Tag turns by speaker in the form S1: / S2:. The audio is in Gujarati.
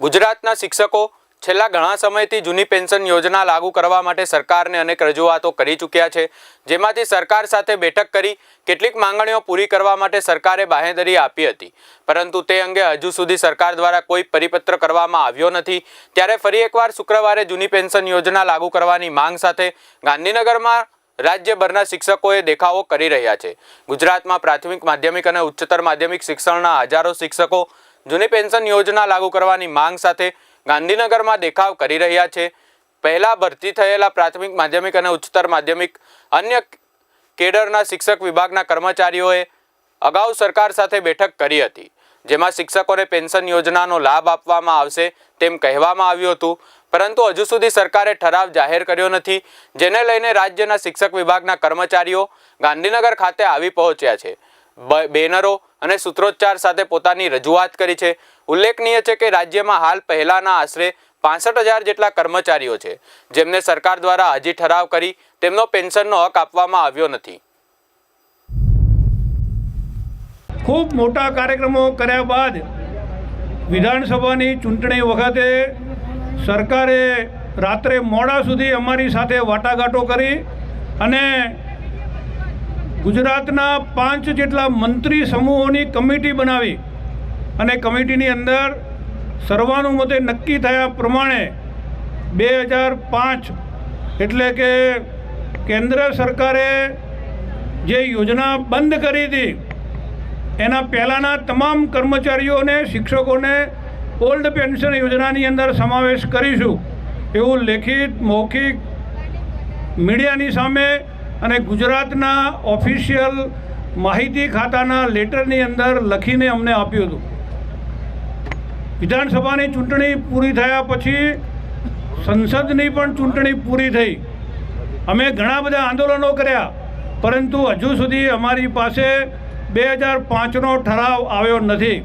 S1: ગુજરાતના શિક્ષકો છેલ્લા ઘણા સમયથી જૂની પેન્શન યોજના લાગુ કરવા માટે સરકારને અનેક રજૂઆતો કરી ચૂક્યા છે. જેમાંથી સરકાર સાથે બેઠક કરી કેટલીક માંગણીઓ પૂરી કરવા માટે સરકારે બાહેંધરી આપી હતી. પરંતુ તે અંગે હજુ સુધી સરકાર દ્વારા કોઈ પરિપત્ર કરવામાં આવ્યો નથી. ત્યારે ફરી એકવાર શુક્રવારે જૂની પેન્શન યોજના લાગુ કરવાની માંગ સાથે ગાંધીનગરમાં રાજ્યભરના શિક્ષકોએ દેખાવો કરી રહ્યા છે. ગુજરાતમાં પ્રાથમિક માધ્યમિક અને ઉચ્ચતર માધ્યમિક શિક્ષણના હજારો શિક્ષકો જૂની પેન્શન યોજના લાગુ કરવાની માંગ સાથે ગાંધીનગરમાં દેખાવ કરી રહ્યા છે. પહેલા ભરતી થયેલા પ્રાથમિક માધ્યમિક અને ઉચ્ચતર માધ્યમિક અન્ય કેડરના શિક્ષક વિભાગના કર્મચારીઓએ અગાઉ સરકાર સાથે બેઠક કરી હતી, જેમાં શિક્ષકોને પેન્શન યોજનાનો લાભ આપવામાં આવશે તેમ કહેવામાં આવ્યું હતું. પરંતુ હજુ સુધી સરકારે ઠરાવ જાહેર કર્યો નથી, જેને લઈને રાજ્યના શિક્ષક વિભાગના કર્મચારીઓ ગાંધીનગર ખાતે આવી પહોંચ્યા છે. બેનરો અને સૂત્રોચ્ચાર સાથે પોતાની રજૂઆત કરી છે. ઉલ્લેખનીય છે કે રાજ્યમાં હાલ પહેલાના આશરે પાસઠ હજાર જેટલા કર્મચારીઓ છે, જેમને સરકાર દ્વારા હજી ઠરાવ કરી તેમનો પેન્શનનો હક આપવામાં આવ્યો નથી.
S2: ખૂબ મોટા કાર્યક્રમો કર્યા બાદ વિધાનસભાની ચૂંટણી વખતે સરકારે રાત્રે મોડા સુધી અમારી સાથે વાટાઘાટો કરી અને ગુજરાતના પાંચ જેટલા મંત્રી સમૂહોની કમિટી બનાવી અને કમિટીની અંદર સર્વાનુમતે નક્કી થયા પ્રમાણે બે હજાર પાંચ એટલે કે કેન્દ્ર સરકારે જે યોજના બંધ કરી હતી, એના પહેલાંના તમામ કર્મચારીઓને શિક્ષકોને ઓલ્ડ પેન્શન યોજનાની અંદર સમાવેશ કરીશું. એવું લેખિત, મૌખિક મીડિયાની સામે અને ગુજરાતના ઓફિશિયલ માહિતી ખાતાના લેટરની અંદર લખીને અમને આપ્યું હતું. વિધાનસભાની ચૂંટણી પૂરી થયા પછી સંસદની પણ ચૂંટણી પૂરી થઈ. અમે ઘણા બધા આંદોલનો કર્યા, પરંતુ હજુ સુધી અમારી પાસે બે હજાર પાંચનો ઠરાવ આવ્યો નથી.